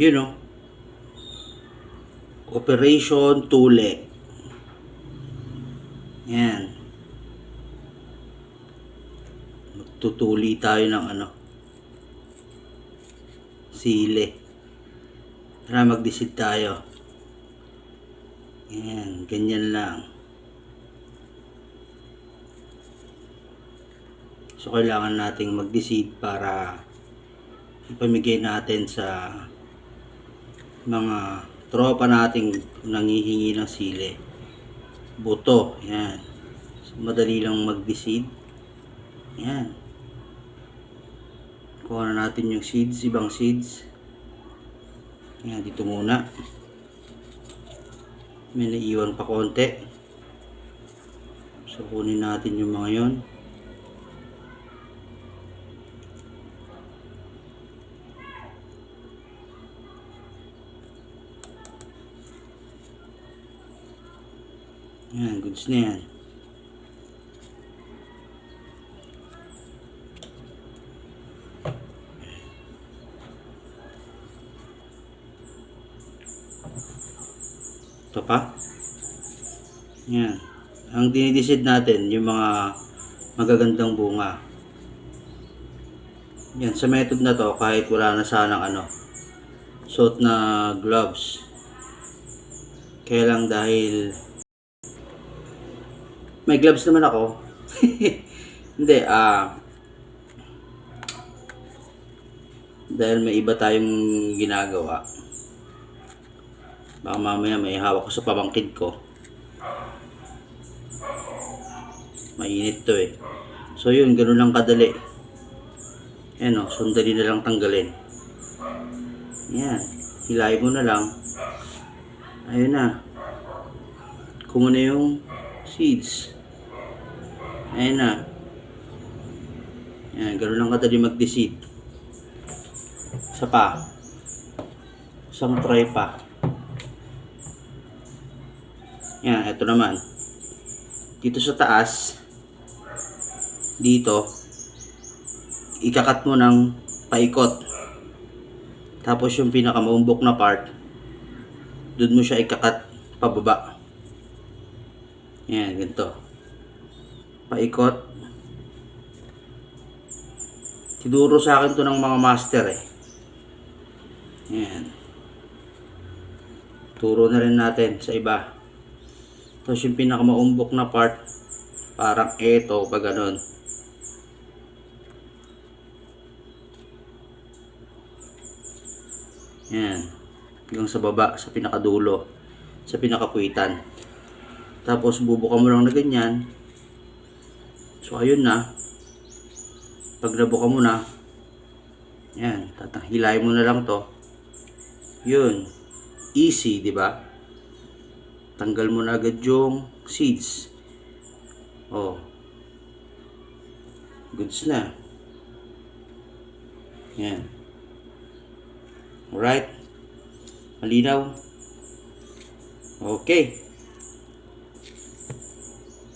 Yun know, Operation Tule. Yan. Magtutuli tayo ng ano. Sili. Tara magdisid tayo. Yan, ganyan lang. So, kailangan nating mag-decide para ipamigay natin sa mga tropa nating nangihingi ng sili. Buto, yan. Madali lang mag-decide. Yan. Kuha na natin yung seeds, ibang seeds. Yan, dito muna. May naiwan pa konti. So, kunin natin yung mga yon. Yan, goods na yan. Ito pa. Yan. Ang dinidisid natin, yung mga magagandang bunga. Yan, sa method na to, kahit wala na sanang ano, suot na gloves. Kaya lang dahil may gloves naman ako. Hindi, ah dahil may iba tayong ginagawa. Baka mamaya may hawak ko sa pamangkid ko. Mainit to eh. So yun, ganun lang kadali. Ayan o, sundali na lang tanggalin. Yan. Hilay mo na lang. Ayun na. Kung ano yung seeds. Ayun na. Yan, ganun lang kadali mag-decide. Isa pa. Isang try pa. Yan, ito naman. Dito sa taas, dito, ikakat mo ng paikot. Tapos yung pinakamaumbok na part, doon mo siya ikakat pababa. Yan, ganito. Paikot. Tiduro sa akin to ng mga master eh. Yan. Turo na rin natin sa iba. Tapos yung pinakamaumbok na part, parang eto, pag ganun. Yan. Hanggang sa baba, sa pinakadulo, sa pinakapuitan. Tapos bubuka mo lang na ganyan. So ayun na. Pag nabuka mo na, yan, tatahilay mo na lang to. Yun. Easy, di ba? Tanggal mo na agad yung seeds. Oh. Goods na. Yan. Alright. Malinaw. Okay.